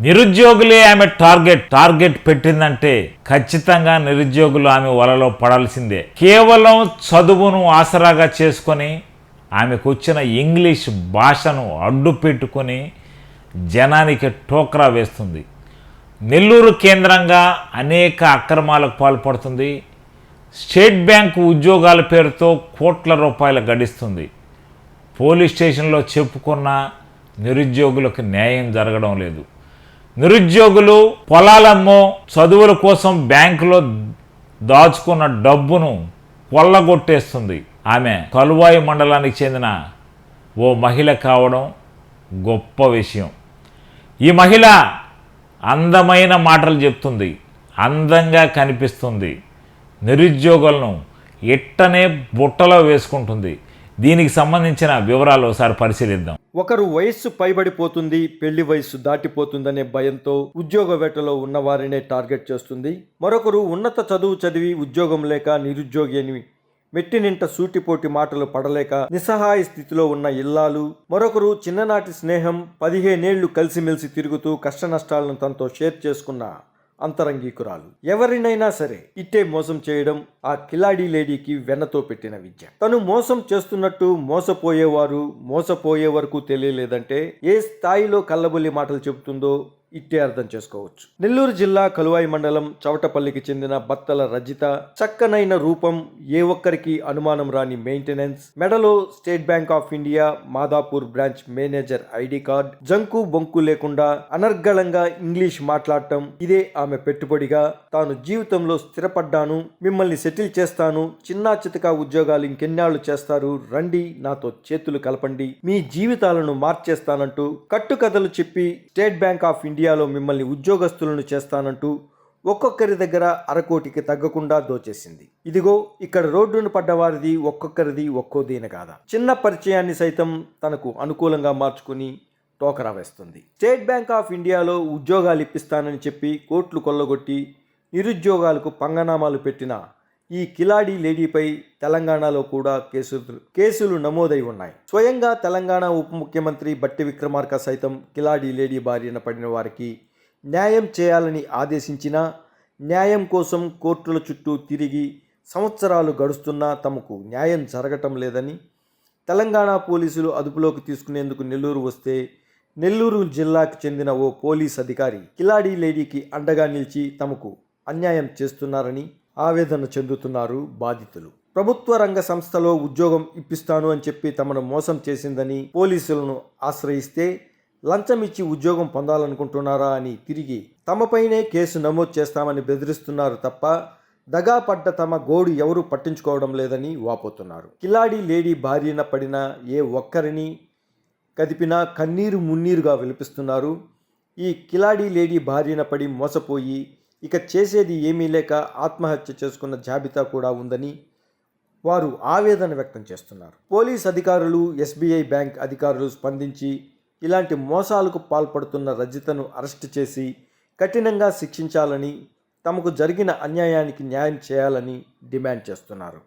నిరుద్యోగులే ఆమె target. Target పెట్టిందంటే ఖచ్చితంగా నిరుద్యోగులు ఆమె వలలో పడాల్సిందే. కేవలం చదువును ఆసరాగా చేసుకొని ఆమెకు వచ్చిన ఇంగ్లీష్ భాషను అడ్డు పెట్టుకొని జనానికి టోక్రా వేస్తుంది. నెల్లూరు కేంద్రంగా అనేక అక్రమాలకు పాల్పడుతుంది. స్టేట్ బ్యాంకు ఉద్యోగాల పేరుతో కోట్ల రూపాయలు గడిస్తుంది. పోలీస్ స్టేషన్లో చెప్పుకున్న నిరుద్యోగులకు న్యాయం జరగడం లేదు. నిరుద్యోగులు పొలాలమ్మో చదువుల కోసం బ్యాంకులో దాచుకున్న డబ్బును కొల్లగొట్టేస్తుంది. ఆమె కలువాయి మండలానికి చెందిన ఓ మహిళ కావడం గొప్ప విషయం. ఈ మహిళ అందమైన మాటలు చెప్తుంది అందంగా కనిపిస్తుంది. నిరుద్యోగులను ఇట్టనే బుట్టలో వేసుకుంటుంది. దీనికి సంబంధించిన వివరాలు ఒకసారి పరిశీలిద్దాం. ఒకరు వయస్సు పైబడిపోతుంది పెళ్ళి వయస్సు దాటిపోతుందనే భయంతో ఉద్యోగ వేటలో ఉన్నవారినే టార్గెట్ చేస్తుంది. మరొకరు ఉన్నత చదువు చదివి ఉద్యోగం లేక నిరుద్యోగి అని మెట్టినింట సూటిపోటి మాటలు పడలేక నిస్సహాయ స్థితిలో ఉన్న ఇల్లాలు. మరొకరు చిన్ననాటి స్నేహం పదిహేనేళ్ళు కలిసిమెలిసి తిరుగుతూ కష్ట నష్టాలను తనతో షేర్ చేసుకున్న అంతరంగీకురాలు. ఎవరినైనా సరే ఇట్టే మోసం చేయడం ఆ కిలాడీ లేడీకి వెన్నతో పెట్టిన విద్య. తను మోసం చేస్తున్నట్టు మోసపోయేవారు మోసపోయే వరకు తెలియలేదంటే ఏ స్థాయిలో కళ్ళబొల్లి మాటలు చెబుతుందో ఇట్టే అర్థం చేసుకోవచ్చు. నెల్లూరు జిల్లా కలువాయి మండలం చవటపల్లికి చెందిన బత్తల రజిత చక్కనైన రూపం ఏ ఒక్కరికి అనుమానం రాని మెయింటెనెన్స్ మెడలో State Bank of India Madhapur branch manager ID card జంకు బొంకు లేకుండా అనర్గళంగా ఇంగ్లీష్ మాట్లాడటం ఇదే ఆమె పెట్టుబడిగా తాను జీవితంలో స్థిరపడ్డాను మిమ్మల్ని సెటిల్ చేస్తాను చిన్నా చితకా ఉద్యోగాలు ఇంకెన్నాళ్ళు చేస్తారు రండి నాతో చేతులు కలపండి మీ జీవితాలను మార్చేస్తానంటూ కట్టుకథలు చెప్పి స్టేట్ బ్యాంక్ ఆఫ్ ఇండియా ఇండియాలో మిమ్మల్ని ఉద్యోగస్తులను చేస్తానంటూ ఒక్కొక్కరి దగ్గర అరకోటికి తగ్గకుండా దోచేసింది. ఇదిగో ఇక్కడ రోడ్డును పడ్డవారిది ఒక్కొక్కరిది ఒక్కో దీన కాదా? చిన్న పరిచయాన్ని సైతం తనకు అనుకూలంగా మార్చుకుని టోకరా వేస్తుంది. స్టేట్ బ్యాంక్ ఆఫ్ ఇండియాలో ఉద్యోగాలు ఇప్పిస్తానని చెప్పి కోట్లు కొల్లగొట్టి నిరుద్యోగాలకు పంగనామాలు పెట్టిన ఈ కిలాడి లేడీపై తెలంగాణలో కూడా కేసులు కేసులు నమోదై ఉన్నాయి. స్వయంగా తెలంగాణ ఉప ముఖ్యమంత్రి బట్టి విక్రమార్క సైతం కిలాడి లేడీ బారిన పడిన వారికి న్యాయం చేయాలని ఆదేశించినా న్యాయం కోసం కోర్టుల చుట్టూ తిరిగి సంవత్సరాలు గడుస్తున్నా తమకు న్యాయం జరగటం లేదని తెలంగాణ పోలీసులు అదుపులోకి తీసుకునేందుకు నెల్లూరు వస్తే నెల్లూరు జిల్లాకు చెందిన ఓ పోలీస్ అధికారి కిలాడి లేడీకి అండగా నిలిచి తమకు అన్యాయం చేస్తున్నారని ఆవేదన చెందుతున్నారు బాధితులు. ప్రభుత్వ రంగ సంస్థలో ఉద్యోగం ఇప్పిస్తాను అని చెప్పి తమను మోసం చేసిందని పోలీసులను ఆశ్రయిస్తే లంచం ఇచ్చి ఉద్యోగం పొందాలనుకుంటున్నారా అని తిరిగి తమపైనే కేసు నమోదు చేస్తామని బెదిరిస్తున్నారు తప్ప దగా పడ్డ తమ గోడు ఎవరూ పట్టించుకోవడం లేదని వాపోతున్నారు. కిలాడి లేడీ భార్యన పడిన ఏ ఒక్కరిని కదిపినా కన్నీరు మున్నీరుగా విలిపిస్తున్నారు. ఈ కిలాడి లేడీ భార్యన పడి మోసపోయి ఇక చేసేది ఏమీ లేక ఆత్మహత్య చేసుకున్న జాబితా కూడా ఉందని వారు ఆవేదన వ్యక్తం చేస్తున్నారు. పోలీస్ అధికారులు ఎస్బీఐ బ్యాంక్ అధికారులు స్పందించి ఇలాంటి మోసాలకు పాల్పడుతున్న రజితను అరెస్ట్ చేసి కఠినంగా శిక్షించాలని తమకు జరిగిన అన్యాయానికి న్యాయం చేయాలని డిమాండ్ చేస్తున్నారు.